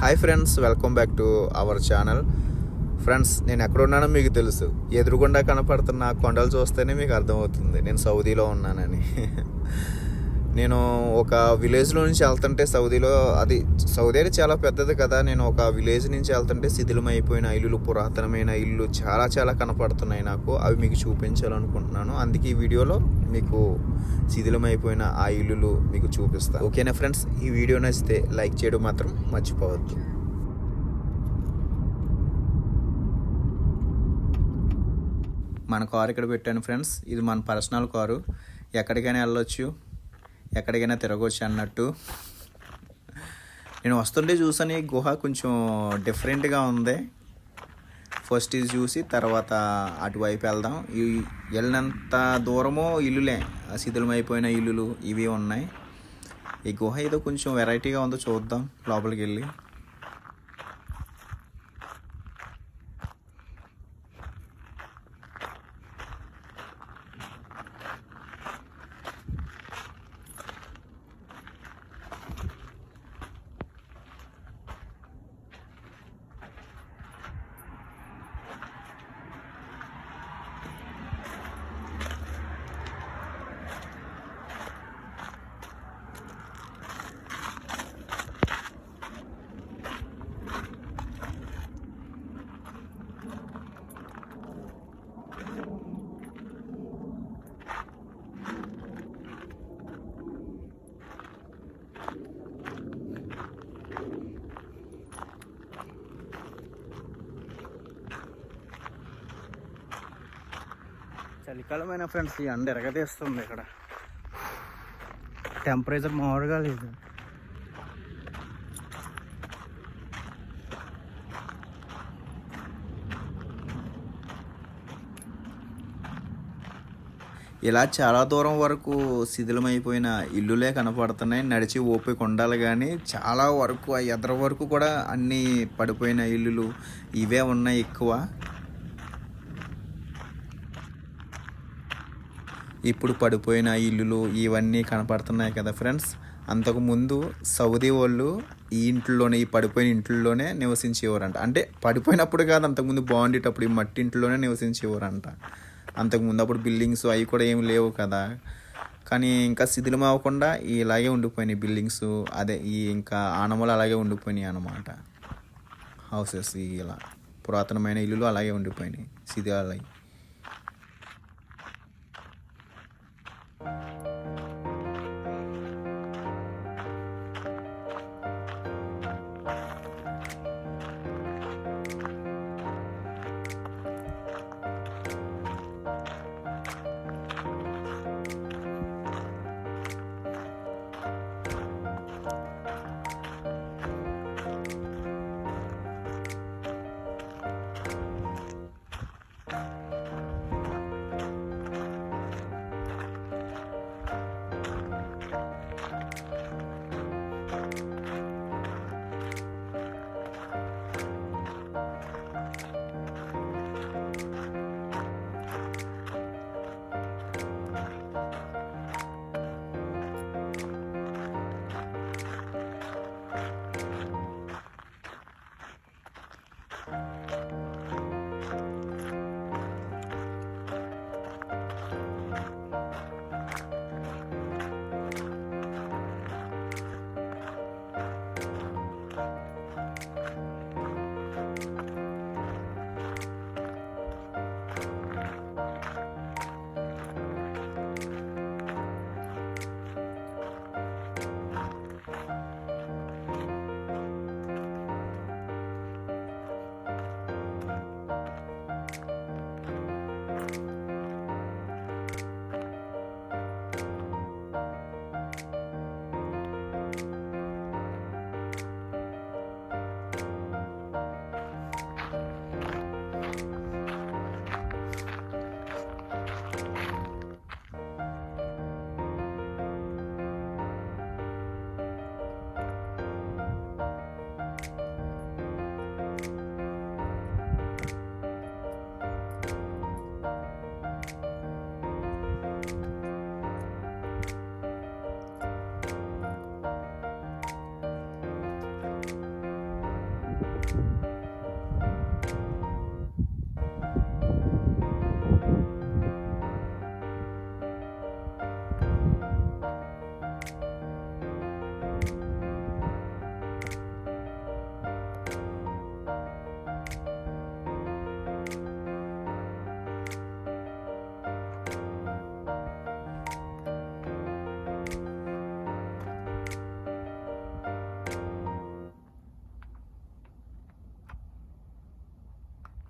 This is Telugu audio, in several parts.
Hi friends welcome back to our channel friends నేను ఎక్కడ ఉన్నానో మీకు తెలుసు. ఎదురుగుండా కనపడుతున్న కొండలు చూస్తేనే మీకు అర్థమవుతుంది. నేను సౌదీలో ఉన్నానని. నేను ఒక విలేజ్లో నుంచి వెళ్తుంటే సౌదీలో అది సౌదీ అనేది చాలా పెద్దది కదా నేను ఒక విలేజ్ నుంచి వెళ్తుంటే శిథిలమైపోయిన ఇల్లులు పురాతనమైన ఇల్లు చాలా చాలా కనపడుతున్నాయి నాకు. అవి మీకు చూపించాలనుకుంటున్నాను. అందుకే ఈ వీడియోలో మీకు శిథిలమైపోయిన ఆ ఇల్లులు మీకు చూపిస్తాను. ఓకేనా ఫ్రెండ్స్ ఈ వీడియో నచ్చితే లైక్ చేయడం మాత్రం మర్చిపోవద్దు. మన కారు ఇక్కడ పెట్టాను ఫ్రెండ్స్ ఇది మన పర్సనల్ కారు. ఎక్కడికైనా వెళ్ళొచ్చు. ఎక్కడికైనా తిరగవచ్చు అన్నట్టు. నేను వస్తుంటే చూసాను ఈ గుహ కొంచెం డిఫరెంట్గా ఉంది. ఫస్ట్ ఇది చూసి తర్వాత అటువైపు వెళ్దాం. ఈ వెళ్ళినంత దూరము ఇల్లులే. శిథిలమైపోయిన ఇల్లులు ఇవి ఉన్నాయి. ఈ గుహ ఏదో కొంచెం వెరైటీగా ఉందో చూద్దాం లోపలికి వెళ్ళి. చలికాలమైన ఫ్రెండ్స్ ఈ ఎండ ఎరగదేస్తుంది ఇక్కడ. టెంపరేచర్ మామూలుగా లేదు. ఇలా చాలా దూరం వరకు శిథిలమైపోయిన ఇల్లులే కనపడుతున్నాయి. నడిచి ఓపిక ఉండాలి కానీ చాలా వరకు ఆ ఎదర వరకు కూడా అన్నీ పడిపోయిన ఇల్లులు ఇవే ఉన్నాయి ఎక్కువ. ఇప్పుడు పడిపోయిన ఇల్లులు ఇవన్నీ కనపడుతున్నాయి కదా ఫ్రెండ్స్. అంతకుముందు సౌదీ వాళ్ళు ఈ ఇంట్లోనే ఈ పడిపోయిన ఇంట్లోనే నివసించేవారంట. అంటే పడిపోయినప్పుడు కాదు అంతకుముందు బాగుండేటప్పుడు ఈ మట్టి ఇంట్లోనే నివసించేవారంట. అంతకుముందు అప్పుడు బిల్డింగ్స్ అవి కూడా ఏమి లేవు కదా. కానీ ఇంకా శిథిలం అవ్వకుండా ఇలాగే ఉండిపోయినాయి బిల్డింగ్స్. అదే ఈ ఇంకా ఆనమలు అలాగే ఉండిపోయినాయి అన్నమాట. హౌసెస్ ఇలా. పురాతనమైన ఇల్లులు అలాగే ఉండిపోయినాయి. శిథిలాలై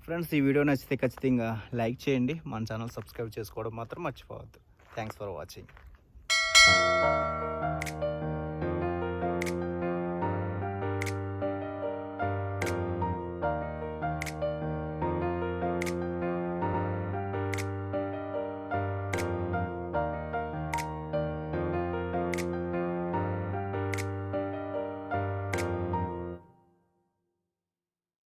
ఫ్రెండ్స్ ఈ వీడియో నచ్చితే ఖచ్చితంగా లైక్ చేయండి. మన ఛానల్ సబ్స్క్రైబ్ చేసుకోవడం మాత్రం మర్చిపోవద్దు. Thanks for watching